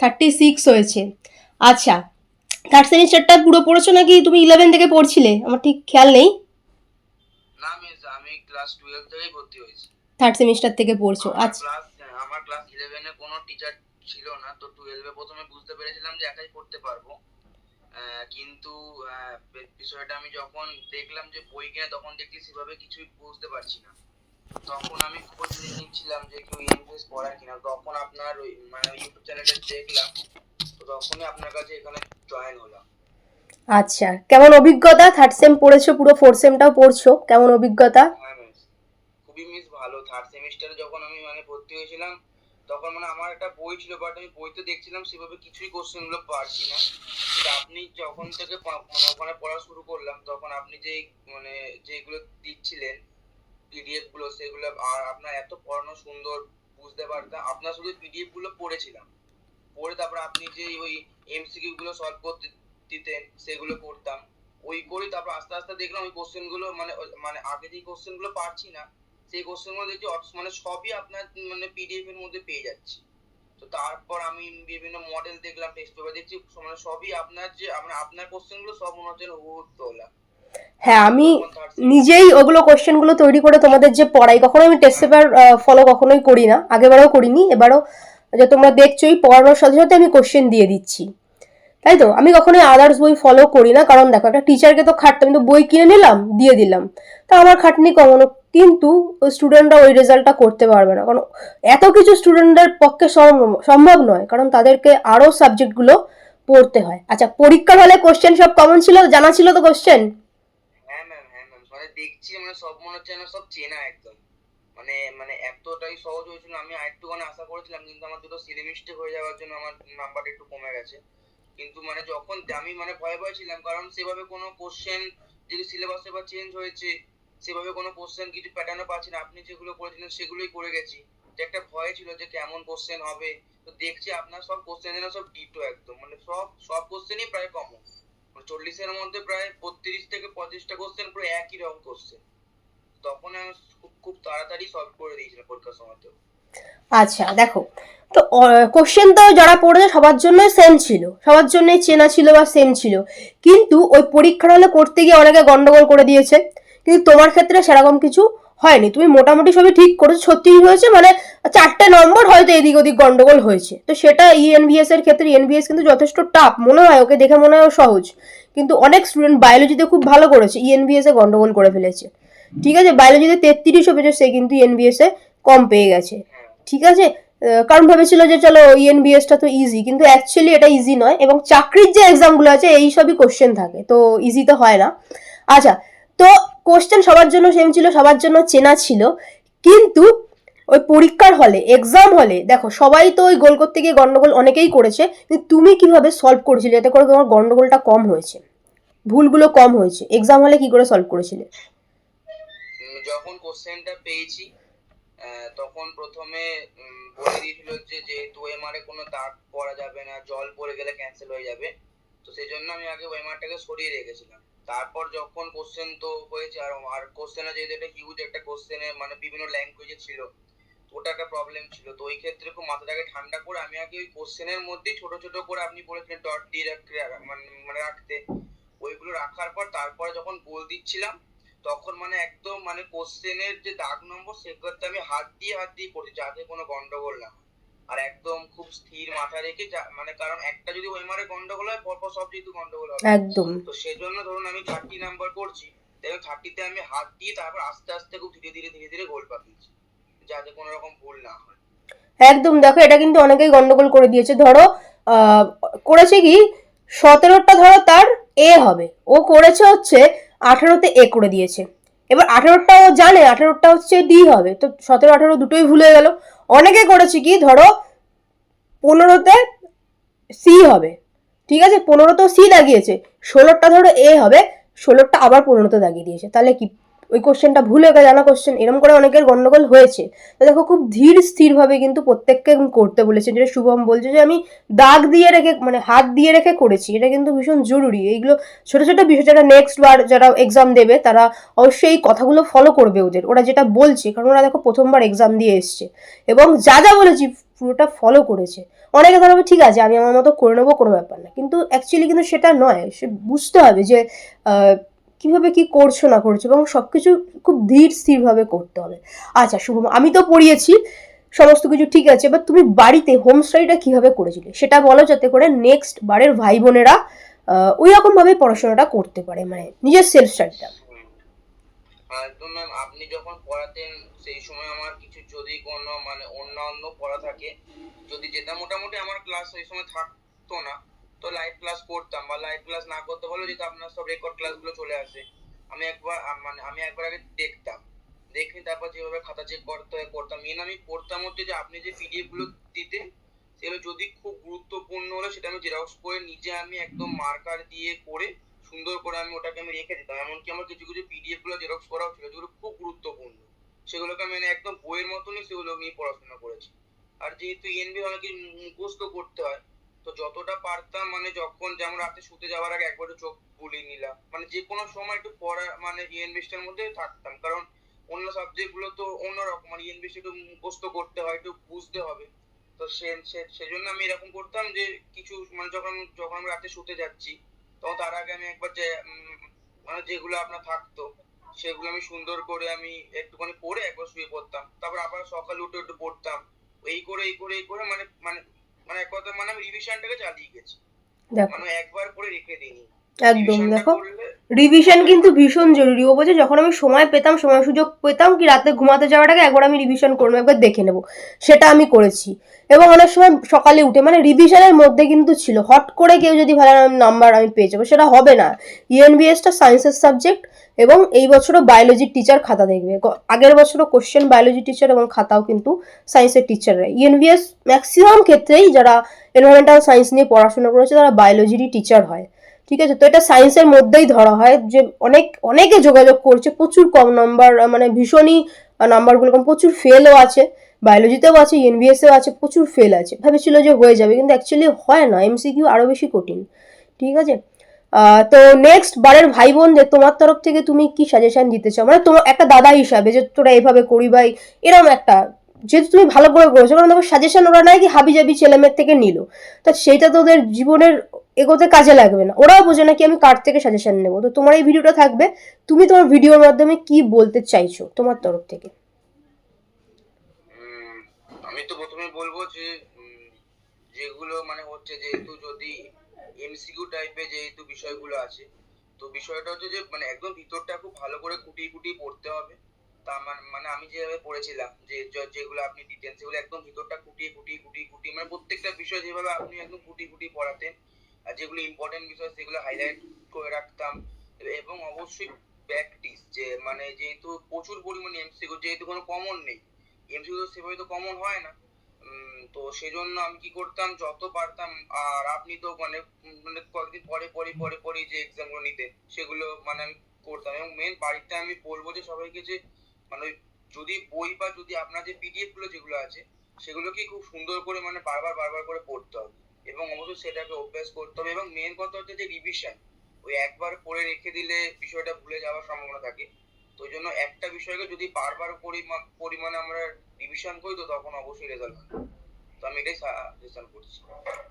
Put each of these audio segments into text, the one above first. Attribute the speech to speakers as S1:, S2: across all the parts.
S1: Thirty six হয়েছে।
S2: আচ্ছা third সেমিস্টারটা পুরো পড়েছো নাকি তুমি ইলেভেন থেকে পড়ছিলে? আমার ঠিক খেয়াল নেই।
S1: না মিস আমি ক্লাস টুয়েলভ থেকেই ভর্তি হয়েছি।
S2: থার্ড সেমিস্টার থেকে পড়ছো আচ্ছা।
S1: আমার ক্লাস ইলেভেনে কোনো টিচার ছিল না তো টুয়েলভে প্রথমে বুঝতে পেরেছিলাম যে একাই পড়তে পারব। কিন্তু বিষয়টা আমি যখন দেখলাম যে বই কিনে তখন দেখছি সেভাবে কিছুই বুঝতে পারছি না। তখন আমি খোঁজ নিয়ে নিচ্ছিলাম যে কেউ ইংলিশ পড়ায় কিনা। তখন আপনার ওই মানে ইউটিউব চ্যানেলটা দেখলাম তখনই আপনার কাছে এখানে জয়েন হলাম।
S2: আচ্ছা কেমন অভিজ্ঞতা? থার্ড সেম পড়েছো পুরো ফোর্থ সেমটাও পড়ছো কেমন অভিজ্ঞতা?
S1: হ্যাঁ খুবই মিস ভালো। থার্ড সেমিস্টারে যখন আমি মানে ভর্তি হয়েছিলাম তখন মানে আমার একটা বই ছিল বাট আমি বইতে দেখছিলাম সেভাবে কিছুই কোশ্চেনগুলো পারছি না। আপনি যখন থেকে মানে ওখানে পড়া শুরু করলাম তখন আপনি যে মানে যেগুলো দিচ্ছিলেন পিডিএফগুলো, সেগুলো আর আপনার এত পড়ানো সুন্দর, বুঝতে পারতাম। আপনার শুধু পিডিএফগুলো পড়েছিলাম। পড়ে তারপর আপনি যে ওই এমসিকিউ গুলো সলভ করতে দিতেন, সেগুলো করতাম। ওই করি তারপর আস্তে আস্তে দেখলাম ওই কোশ্চেনগুলো মানে মানে আগে যে কোশ্চেনগুলো পারছি না, সেই কোশ্চেনগুলো দেখছি মানে সবই আপনার মানে পিডিএফ এর মধ্যে পেয়ে যাচ্ছি। তো তারপর আমি বিভিন্ন মডেল দেখলাম টেস্ট পেপার দেখছি মানে সবই আপনার যে মানে আপনার কোশ্চেনগুলো সব মনে হচ্ছে হুবহু তোলা।
S2: হ্যাঁ আমি নিজেই ওগুলো কোশ্চেনগুলো তৈরি করে তোমাদের যে পড়াই কখনো আমি টেস্ট পেপার ফলো কখনোই করি না। আগেবারও করিনি, এবারও যে তোমরা দেখছোই, পড়ানোর সাথে সাথে আমি কোশ্চেন দিয়ে দিচ্ছি। তাই তো? আমি কখনোই আদার্স বই ফলো করি না, কারণ দেখো, একটা টিচারকে তো খাটতে, আমি তো বই কিনে নিলাম, দিয়ে দিলাম। তা আমার খাটনি কমানো, কিন্তু স্টুডেন্টরা ওই রেজাল্টটা করতে পারবে না। কারণ এত কিছু স্টুডেন্টদের পক্ষে সম্ভব নয়, কারণ তাদেরকে আরও সাবজেক্টগুলো পড়তে হয়। আচ্ছা পরীক্ষার হলে কোশ্চেন সব কমন ছিল? জানা ছিল তো কোশ্চেন
S1: হ্যাঁ ম্যাম হ্যাঁ ম্যাম মানে দেখছি মানে সব মনে হচ্ছে সব চেনা একদম। মানে মানে এতটাই সহজ হয়েছিল, আমি আরেকটুখানি আশা করেছিলাম, কিন্তু আমার দুটো সিলি মিস্টেক হয়ে যাওয়ার জন্য আমার নাম্বারটা একটু কমে গেছে। কিন্তু মানে যখন আমি মানে ভয়ে ভয়ে ছিলাম কারণ সেভাবে কোনো কোশ্চেন যদি সিলেবাস এবার চেঞ্জ হয়েছে, সেভাবে কোনো কোশ্চেন কিছু প্যাটার্নও পাচ্ছি না। আপনি যেগুলো করেছিলেন, সেগুলোই করে গেছি। তো একটা ভয় ছিল যে কেমন কোশ্চেন হবে। তো দেখছি আপনার সব কোশ্চেন যেন সব ডিটো একদম। মানে সব সব কোশ্চেনই প্রায় কমন চল্লিশের মধ্যে প্রায় বত্রিশ থেকে পঁচিশটা কোশ্চেন পুরো একই রকম কোশ্চেন তখন খুব খুব তাড়াতাড়ি সলভ করে দিয়েছিলাম পরীক্ষার সময়তেও।
S2: আচ্ছা দেখো, তো কোশ্চেন তো যারা পড়েছে সবার জন্য সেম ছিল, সবার জন্যই চেনা ছিল বা সেম ছিল। কিন্তু ওই পরীক্ষার হলে করতে গিয়ে অনেকে গন্ডগোল করে দিয়েছে। কিন্তু তোমার ক্ষেত্রে সেরকম কিছু হয়নি। তুমি মোটামুটি সবই ঠিক করেছ সত্যি হয়েছে মানে চারটে নম্বর হয়তো এদিক ওদিক গন্ডগোল হয়েছে। তো সেটা E ইএনভিএস এর ক্ষেত্রে ইএনভিএস কিন্তু যথেষ্ট টাফ মনে হয় ওকে, দেখে মনে হয় সহজ। কিন্তু অনেক স্টুডেন্ট বায়োলজিতে খুব ভালো করেছে E ইএনভিএস এ গন্ডগোল করে ফেলেছে। ঠিক আছে বায়োলজিতে তেত্রিশও পেয়েছে, সে কিন্তু E ইএনভিএস এ কম পেয়ে গেছে। ঠিক আছে কারণ ভেবেছিল যে চলো E ইএনবিএসটা তো ইজি কিন্তু অ্যাকচুয়ালি এটা ইজি নয়, এবং চাকরির যে এক্সামগুলো আছে, এই সবই কোশ্চেন থাকে, তো ইজি তো হয় না। আচ্ছা কোশ্চেন সবার জন্য সেম ছিল, সবার জন্য চেনা ছিল। কিন্তু ওই পরীক্ষার হলে এক্সাম হলে, দেখো, সবাই তো ওই গোল করতে গিয়ে গন্ডগোল অনেকেই করেছে, কিন্তু তুমি কীভাবে সলভ করেছিলে? এতে করে তোমার গন্ডগোলটা কম হয়েছে। ভুলগুলো কম হয়েছে। এক্সাম হলে কি করে সলভ করেছিলে?
S1: যখন কোশ্চেনটা পেয়েছি তখন প্রথমে বলে দিয়েছিল যে, যেহেতু এমআরে কোনো দাগ পড়া যাবে না, জল পড়ে গেলে ক্যান্সেল হয়ে যাবে, তো সেই জন্য আমি আগে ওএমআরটাকে সরিয়ে রেখেছিলাম। তারপর যখন কোশ্চেন তো হয়েছে, আর আর কোশ্চেনে যেহেতু একটা হিউজ একটা কোশ্চেনে মানে বিভিন্ন ল্যাঙ্গুয়েজে ছিল ওটা একটা প্রবলেম ছিল তো ওই ক্ষেত্রে খুব মাথাটাকে ঠান্ডা করে আমি আগে ওই কোশ্চেনের মধ্যেই ছোট ছোট করে আপনি বলেছিলেন ডট দিয়ে রাখতে মানে মানে রাখতে ওইগুলো রাখার পর তারপরে যখন গোল দিচ্ছিলাম, তখন মানে একদম মানে কোশ্চেনের যে দাগ নম্বর সেগুলোতে আমি হাত দিয়ে হাত দিয়ে পড়ি যাতে কোনো গন্ডগোল না হয়। আর একদম খুব স্থির মাথা রেখে মানে কারণ একটা যদি ওএমআর এ গন্ডগোল হয় পরপর সব যেহেতু গন্ডগোল হবে।
S2: একদম।
S1: তো সেজন্য ধরুন আমি থার্টি নাম্বার করছি তাহলে থার্টিতে আমি হাত দিয়ে তারপর আস্তে আস্তে খুব ধীরে ধীরে ধীরে ধীরে গোল পাকিয়েছি যাতে কোনো রকম ভুল না হয়।
S2: একদম দেখো এটা কিন্তু অনেকেই গন্ডগোল করে দিয়েছে। ধরো আহ, করেছে কি সতেরোটা ধরো তার এ হবে। ও করেছে হচ্ছে আঠেরোতে এ করে দিয়েছে। এবার আঠেরোটা ও জানে আঠেরোটা হচ্ছে ডি হবে। তো সতেরো আঠেরো দুটোই ভুলে গেল। অনেকে করেছে কি, ধরো পনেরোতে সি হবে, ঠিক আছে? পনেরো তো সি লাগিয়েছে, ষোলোটা ধরো এ হবে, ষোলোটা আবার পনেরোতে লাগিয়ে দিয়েছে, তাহলে কি? ওই কোশ্চেনটা ভুল হয়ে জানা কোশ্চেন এরকম করে অনেকের গন্ডগোল হয়েছে। তো দেখো, খুব ধীর স্থিরভাবে কিন্তু প্রত্যেককে করতে বলেছে। যেটা শুভম বলছে যে, আমি দাগ দিয়ে রেখে মানে হাত দিয়ে রেখে করেছি। এটা কিন্তু ভীষণ জরুরি। এইগুলো ছোটো ছোটো বিষয়, যারা নেক্সট বার যারা এক্সাম দেবে, তারা অবশ্যই এই কথাগুলো ফলো করবে ওদের। ওরা যেটা বলছে, কারণ ওরা দেখো প্রথমবার এক্সাম দিয়ে এসছে। এবং যা যা বলেছি, পুরোটা ফলো করেছে। অনেকে ধরো, ঠিক আছে, আমি আমার মতো করে নেব, কোনো ব্যাপার না। কিন্তু অ্যাকচুয়ালি কিন্তু সেটা নয়। সে বুঝতে হবে যে কীভাবে কি করছ, না করছ, এবং সব কিছু খুব ধীর স্থিরভাবে করতে হবে আচ্ছা শুভম, আমি তো পড়িয়েছি, সমস্ত কিছু ঠিক আছে এবার তুমি বাড়িতে হোম স্টাডিটা কীভাবে করেছিলে, সেটা বলো যাতে করে নেক্সট বারের ভাই বোনেরা ওই রকম ভাবে পড়াশোনাটা করতে পারে মানে নিজের সেলফ স্টাডিটা।
S1: একদম ম্যাম আপনি যখন পড়াতেন, সেই সময় আমার কিছু যদি কোনো মানে অন্যান্য পড়া থাকে, যদি যেটা মোটামুটি আমার ক্লাস ওই সময় থাকতো না তো লাইভ ক্লাস করতাম বা লাইভ ক্লাস না করতে পারলেও যেহেতু আপনার সব রেকর্ড ক্লাসগুলো চলে আসে, আমি একবার মানে আমি একবার আগে দেখতাম। দেখে তারপর যেভাবে খাতা চেক করতে হয় করতাম। মেন আমি পড়তাম হচ্ছে যে আপনি যে পিডিএফগুলো দিতেন, সেগুলো যদি খুব গুরুত্বপূর্ণ হলে সেটা আমি জেরক্স করে নিজে আমি একদম মার্কার দিয়ে করে সুন্দর করে আমি ওটাকে আমি রেখে দিতাম। এমনকি আমার কিছু কিছু পিডিএফগুলো জেরক্স করা ছিল যেগুলো খুব গুরুত্বপূর্ণ। সেগুলোকে আমি একদম বইয়ের মতনই সেগুলো আমি পড়াশোনা করেছি। আর যেহেতু এনবি অনেকে মুখস্থ করতে হয় তো যতটা পারতাম মানে যখন, যেমন রাতে শুতে যাওয়ার আগে একবার চোখ বুলিয়ে নিলাম। মানে যে কোনো সময় একটু পড়া মানে ইএনবিসটার মধ্যে থাকতাম। কারণ অন্য সাবজেক্টগুলো তো অন্যরকম মানে ইএনবিস একটু মুখস্থ করতে হয়, একটু বুঝতে হবে। তো সেজন্য আমি এরকম করতাম যে কিছু মানে যখন যখন আমি রাতে শুতে যাচ্ছি তখন তার আগে আমি একবার যে মানে যেগুলো আপনার থাকতো, সেগুলো আমি সুন্দর করে আমি একটুখানি পড়ে একবার শুয়ে পড়তাম। তারপর আবার সকালে উঠে একটু পড়তাম। এই করে এই করে এই করে মানে মানে মানে কথা মানে আমি রিভিশনটাকে চালিয়ে গেছি।
S2: দেখো।
S1: মানে একবার করে রেখে দিইনি।
S2: একদম দেখো। রিভিশন কিন্তু ভীষণ জরুরি। ও বলছে যখন আমি সময় পেতাম সময় সুযোগ পেতাম কি রাতে ঘুমাতে যাওয়ার আগে একবার আমি রিভিশন করব একবার দেখে নেব। সেটা আমি করেছি। এবং অনেক সময় সকালে উঠে মানে রিভিশনের মধ্যে কিন্তু ছিল হট করে কেউ যদি ভালো নাম্বার আমি পেয়ে যাব সেটা হবে না। ইএনবিএসটা সায়েন্সের সাবজেক্ট এবং এই বছরও বায়োলজির টিচার খাতা দেখবে। আগের বছরও কোশ্চেন বায়োলজি টিচার এবং খাতাও কিন্তু সায়েন্সের টিচাররা ইএনবিএস ম্যাক্সিমাম ক্ষেত্রেই যারা এনভারমেন্টাল সায়েন্স নিয়ে পড়াশোনা করেছে, তারা বায়োলজিরই টিচার হয়। ঠিক আছে? তো এটা সায়েন্সের মধ্যেই ধরা হয় যে অনেক, অনেকে যোগাযোগ করছে, প্রচুর কম নাম্বার মানে ভীষণই নাম্বারগুলো কম প্রচুর ফেলও আছে। বায়োলজিতেও আছে এনভিএসেও আছে, প্রচুর ফেল আছে। ভেবেছিল যে হয়ে যাবে, কিন্তু অ্যাকচুয়ালি হয় না। এমসিকিউ আরও বেশি কঠিন। ঠিক আছে? তো নেক্সট বারের ভাই বোনদের তোমার তরফ থেকে তুমি কি সাজেশন দিতে চাও মানে তোমার একটা দাদা হিসাবে যে তোরা এইভাবে করি ভাই এরকম একটা, যেহেতু তুমি ভালো করে করেছ, কারণ তোমার সাজেশন ওরা নাই কি হাবি জাবি ছেলেমেয়ের থেকে নিল। তা সেইটা তো ওদের জীবনের এগোতে কাজে লাগবে না। ওরাও বোঝে না কি আমি কার থেকে সাজেশন নেব। তো তোমার এই ভিডিওটা থাকবে। তুমি তোমার ভিডিওর মাধ্যমে কি বলতে চাইছো তোমার তরফ থেকে?
S1: আমি তো প্রথমে বলব যে যেগুলো মানে হচ্ছে যেহেতু যদি এমসিকিউ টাইপের যেহেতু বিষয়গুলো আছে, তো বিষয়টা হচ্ছে যে মানে একদম ভিতরটা খুব ভালো করে কুটিয়ে কুটিয়ে পড়তে হবে। তা মানে মানে আমি যেভাবে পড়েছিলাম, যে যেগুলো আপনি দিতেন সেগুলো একদম ভিতরটা কুটিয়ে কুটিয়ে কুটিয়ে কুটিয়ে মানে প্রত্যেকটা বিষয় যেভাবে আপনি একদম কুটিয়ে কুটিয়ে পড়াতেন, আর যেগুলো ইম্পর্টেন্ট বিষয়, সেগুলো হাইলাইট করে রাখতাম। এবং অবশ্যই প্র্যাকটিস যে মানে যেহেতু প্রচুর পরিমাণে এমসিকিউ যেহেতু কোনো কমন নেই এমসিকিউ তো সেভাবে তো কমন হয় না। তো সেজন্য আমি কি করতাম, যত পারতাম, আর আপনি তো মানে মানে পরে পরে পরে পরে যে এক্সামগুলো নিতেন, সেগুলো মানে আমি করতাম। এবং মেন বাড়িতে আমি বলব যে সবাইকে যে মানে যদি বই বা যদি আপনার যে পিডিএফগুলো যেগুলো আছে, সেগুলোকে খুব সুন্দর করে মানে বারবার বারবার করে পড়তে হবে। এবং অবশ্যই সেটাকে অভ্যাস করতে হবে। এবং মেন কথা হচ্ছে যে রিভিশন ওই একবার পড়ে রেখে দিলে বিষয়টা ভুলে যাওয়ার সম্ভাবনা থাকে। তো জন্য একটা বিষয়কে যদি বারবার পরিমা- পরিমাণে আমরা রিভিশন করি, তো তখন অবশ্যই রেজাল্ট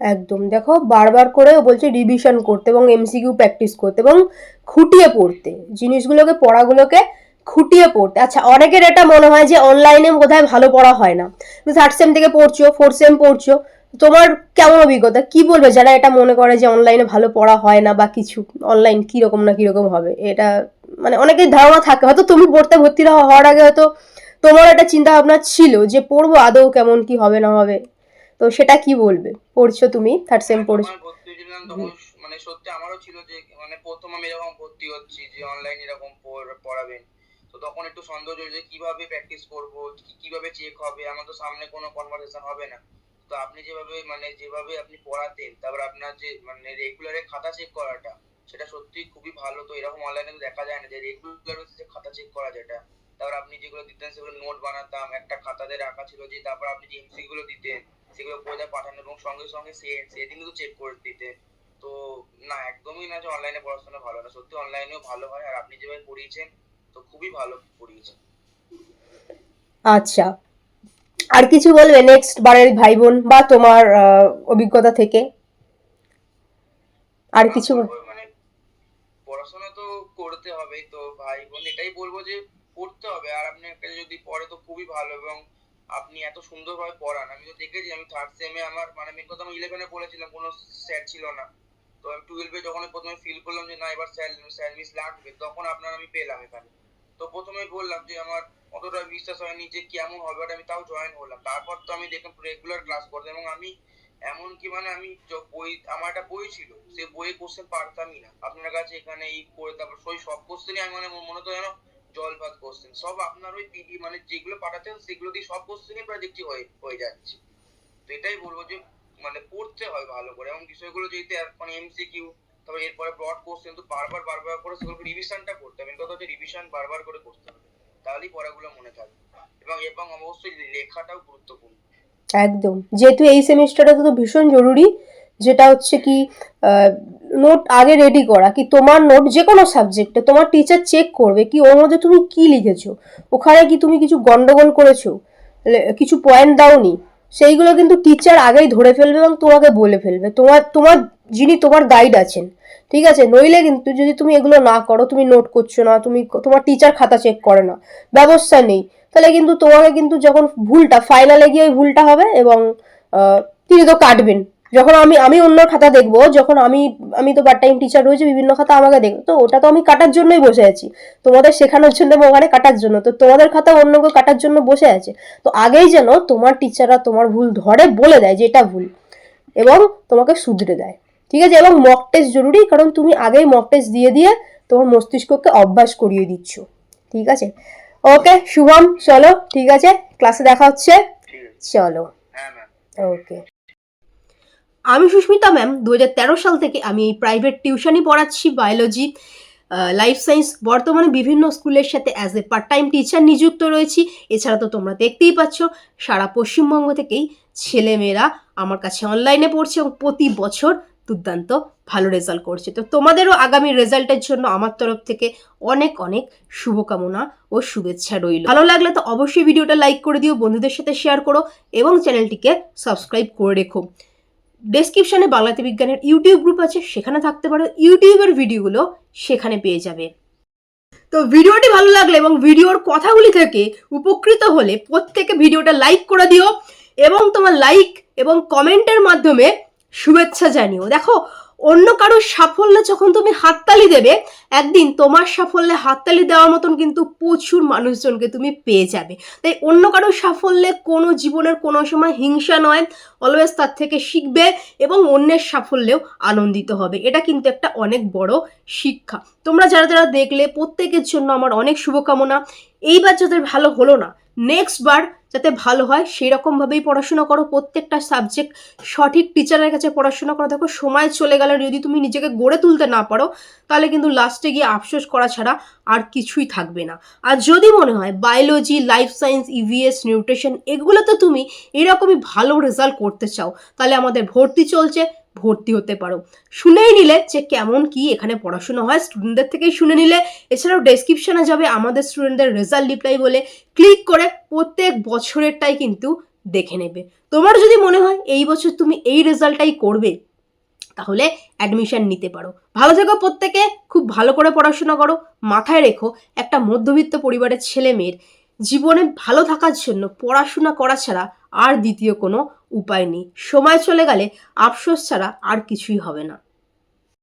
S2: একদম। দেখো, বারবার করে বলছে রিভিশন করতে এবং এমসিকিউ প্র্যাকটিস করতে এবং খুঁটিয়ে পড়তে। জিনিসগুলোকে, পড়াগুলোকে খুঁটিয়ে পড়তে। আচ্ছা অনেকের এটা মনে হয় যে অনলাইনে বোধহয় ভালো পড়া হয় না। তুমি থার্ড সেম থেকে পড়ছো ফোর্থ সেম পড়ছো। তোমার কেমন অভিজ্ঞতা? কি বলবে যারা এটা মনে করে যে অনলাইনে ভালো পড়া হয় না বা কিছু অনলাইন কীরকম না কীরকম হবে? এটা মানে অনেকের ধারণা থাকে। হয়তো তুমি পড়তে ভর্তি হওয়ার আগে হয়তো তোমার একটা চিন্তা ভাবনা ছিল যে পড়ব আদৌ কেমন কি হবে না হবে। তো সেটা কি বলবে? পড়ছো তুমি? থার্ড সেম পড়ছো?
S1: মানে সত্যি আমারও ছিল যে মানে প্রথম আমি এরকম ভর্তি হচ্ছি যে অনলাইন এরকম পড়াবেন তো তখন একটু সন্দেহ ছিল যে কীভাবে প্র্যাকটিস করব কীভাবে চেক হবে? আমার তো সামনে কোনো কনভারসেশন হবে না। তো আপনি যেভাবে মানে যেভাবে আপনি পড়াতেন তারপর আপনার যে মানে রেগুলারে খাতা চেক করাটা সেটা সত্যি খুবই ভালো। তো এরকম অনলাইনে দেখা যায় না যে রেগুলার যে খাতা চেক করা যেটা তারপর আপনি যেগুলো দিতেন সেগুলো নোট বানাতাম একটা খাতাতে রাখা ছিল যে তারপর আপনি যে এমসি গুলো দিতেন সেগুলো পড়ে পাঠানো এবং সঙ্গে সঙ্গে সে সেদিন তো চেক করে দিতেন। তো না একদমই না যে অনলাইনে পড়াশোনা ভালো না। সত্যি অনলাইনেও ভালো হয়। আর আপনি যেভাবে পড়িয়েছেন তো খুবই ভালো পড়িয়েছেন।
S2: আচ্ছা। আর কিছু বলবে নেক্সট বারের ভাই বোন বা তোমার অভিজ্ঞতা থেকে? আর কিছু বল-
S1: বলব মানে পড়াশোনা তো করতে হবে তো ভাই বোন, এটাই বলব যে পড়তে হবে। আর আপনি একটা যদি পড়ে তো খুবই ভালো এবং আপনি এত সুন্দরভাবে পড়ান। আমি তো দেখেছি, আমি থার্ড সেমে আমার মানে মেন কথা আমি ইলেভেনে পড়েছিলাম, কোনো স্যার ছিল না। তো আমি টুয়েলভে যখন প্রথমে ফিল করলাম যে না, এবার স্যার স্যার মিস লাগবে, তখন আপনার আমি পেলাম এখানে। তো প্রথমে বললাম যে আমার অতটা বিশ্বাস হয়নি যে কেমন হবে আমি তাও জয়েন হলাম। তারপর তো আমি দেখলাম রেগুলার ক্লাস করতাম এবং আমি এমনকি মানে আমি বই, আমার একটা বই ছিল, সে বইয়ে কোশ্চেন পারতামই না। আপনার কাছে এখানে এই করে তারপর ওই সব কোশ্চেনই আমি মানে মনে তো যেন জল ভাত কোশ্চেন সব আপনার ওই পিডি মানে যেগুলো পাঠাচ্ছেন, সেগুলো দিয়ে সব কোশ্চেনই প্রায় দেখছি হয়ে হয়ে যাচ্ছে। তো এটাই বলব যে মানে পড়তে হয় ভালো করে। এবং বিষয়গুলো যেহেতু মানে এমসিকিউ তারপর এরপরে ব্রড কোশ্চেন তো বারবার বারবার করে সেগুলোকে রিভিশনটা করতে হবে। কথা হচ্ছে রিভিশন বারবার করে করতে হবে। তাহলেই পড়াগুলো মনে থাকবে। এবং এবং অবশ্যই লেখাটাও গুরুত্বপূর্ণ।
S2: একদম। যেহেতু এই সেমিস্টারটা তো ভীষণ জরুরি, যেটা হচ্ছে কি নোট আগে রেডি করা, কি তোমার নোট যে কোনো সাবজেক্টে তোমার টিচার চেক করবে কি, ওর মধ্যে তুমি কি লিখেছো? ওখানে কি তুমি কিছু গন্ডগোল করেছ? কিছু পয়েন্ট দাওনি? সেইগুলো কিন্তু টিচার আগেই ধরে ফেলবে এবং তোমাকে বলে ফেলবে। তোমার তোমার, যিনি তোমার গাইড আছেন, ঠিক আছে? নইলে কিন্তু যদি তুমি এগুলো না করো, তুমি নোট করছ না, তুমি তোমার টিচার খাতা চেক করে না, ব্যবস্থা নেই। তাহলে কিন্তু তোমাকে কিন্তু যখন ভুলটা ফাইনালে গিয়ে ওই ভুলটা হবে এবং তিনি তো কাটবেন। যখন আমি আমি অন্য খাতা দেখব, যখন আমি আমি তো পার্ট টাইম টিচার রয়েছে, বিভিন্ন খাতা আমাকে দেখব, তো ওটা তো আমি কাটার জন্যই বসে আছি। তোমাদের শেখানোর জন্য ওখানে কাটার জন্য, তো তোমাদের খাতা অন্য কেউ কাটার জন্য বসে আছে। তো আগেই যেন তোমার টিচাররা তোমার ভুল ধরে বলে দেয় যে এটা ভুল, এবং তোমাকে শুধরে দেয়। ঠিক আছে? এবং মক টেস্ট জরুরি, কারণ তুমি আগেই মক টেস্ট দিয়ে দিয়ে তোমার মস্তিষ্ককে অভ্যাস করিয়ে দিচ্ছ। ঠিক আছে? ওকে শুভম চলো, ঠিক আছে? ক্লাসে দেখা হচ্ছে। চলো। ওকে আমি সুস্মিতা ম্যাম দু হাজার তেরো সাল থেকে আমি প্রাইভেট টিউশনই পড়াচ্ছি বায়োলজি লাইফ সায়েন্স বর্তমানে বিভিন্ন স্কুলের সাথে as a part time teacher নিযুক্ত রয়েছি। এছাড়া তো তোমরা দেখতেই পাচ্ছ, সারা পশ্চিমবঙ্গ থেকেই ছেলেমেয়েরা আমার কাছে অনলাইনে পড়ছে এবং প্রতি বছর দুর্দান্ত, ভালো রেজাল্ট করছে। তো তোমাদেরও আগামী রেজাল্টের জন্য আমার তরফ থেকে অনেক অনেক শুভকামনা ও শুভেচ্ছা রইল। ভালো লাগলে তো অবশ্যই ভিডিওটা লাইক করে দিও, বন্ধুদের সাথে শেয়ার করো এবং চ্যানেলটিকে সাবস্ক্রাইব করে রেখো। ডেসক্রিপশানে বাংলাতে বিজ্ঞানের ইউটিউব গ্রুপ আছে, সেখানে থাকতে পারো। ইউটিউবের ভিডিওগুলো সেখানে পেয়ে যাবে। তো ভিডিওটি ভালো লাগলে এবং ভিডিওর কথাগুলি থেকে উপকৃত হলে প্রত্যেকে ভিডিওটা লাইক করে দিও এবং তোমার লাইক এবং কমেন্টের মাধ্যমে শুভেচ্ছা জানিও। দেখো, অন্য কারোর সাফল্যে যখন তুমি হাততালি দেবে, একদিন তোমার সাফল্যে হাততালি দেওয়ার মতন কিন্তু প্রচুর মানুষজনকে তুমি পেয়ে যাবে। তাই অন্য কারোর সাফল্যে কোনো জীবনের কোনো সময় হিংসা নয় অলওয়েজ তার থেকে শিখবে এবং অন্যের সাফল্যেও আনন্দিত হবে। এটা কিন্তু একটা অনেক বড় শিক্ষা। তোমরা যারা যারা দেখলে প্রত্যেকের জন্য আমার অনেক শুভকামনা। এইবার যাদের ভালো হলো না নেক্সট বার যাতে ভালো হয় সেই রকমভাবেই পড়াশোনা করো। প্রত্যেকটা সাবজেক্ট সঠিক টিচারের কাছে পড়াশোনা করো। দেখো, সময় চলে গেলে, যদি তুমি নিজেকে গড়ে তুলতে না পারো, তাহলে কিন্তু লাস্টে গিয়ে আফসোস করা ছাড়া আর কিছুই থাকবে না। আর যদি মনে হয় biology life science EVS nutrition এগুলোতে তুমি এরকমই ভালো রেজাল্ট করতে চাও, তাহলে আমাদের ভর্তি চলছে। ভর্তি হতে পারো। শুনেই নিলে যে কেমন কি এখানে পড়াশোনা হয়। স্টুডেন্টদের থেকেই শুনে নিলে। এছাড়াও ডেসক্রিপশনে যাবে আমাদের স্টুডেন্টদের রেজাল্ট রিপ্লাই বলে। ক্লিক করে প্রত্যেক বছরেরটাই কিন্তু দেখে নেবে। তোমার যদি মনে হয় এই বছর তুমি এই রেজাল্টটাই করবে, তাহলে অ্যাডমিশন নিতে পারো। ভালো থেকো প্রত্যেকে। খুব ভালো করে পড়াশোনা করো। মাথায় রেখো, একটা মধ্যবিত্ত পরিবারের ছেলে মেয়ের জীবনে ভালো থাকার জন্য পড়াশোনা করা ছাড়া আর দ্বিতীয় কোনো উপায় নেই। সময় চলে গেলে আফসোস ছাড়া আর কিছুই হবে না।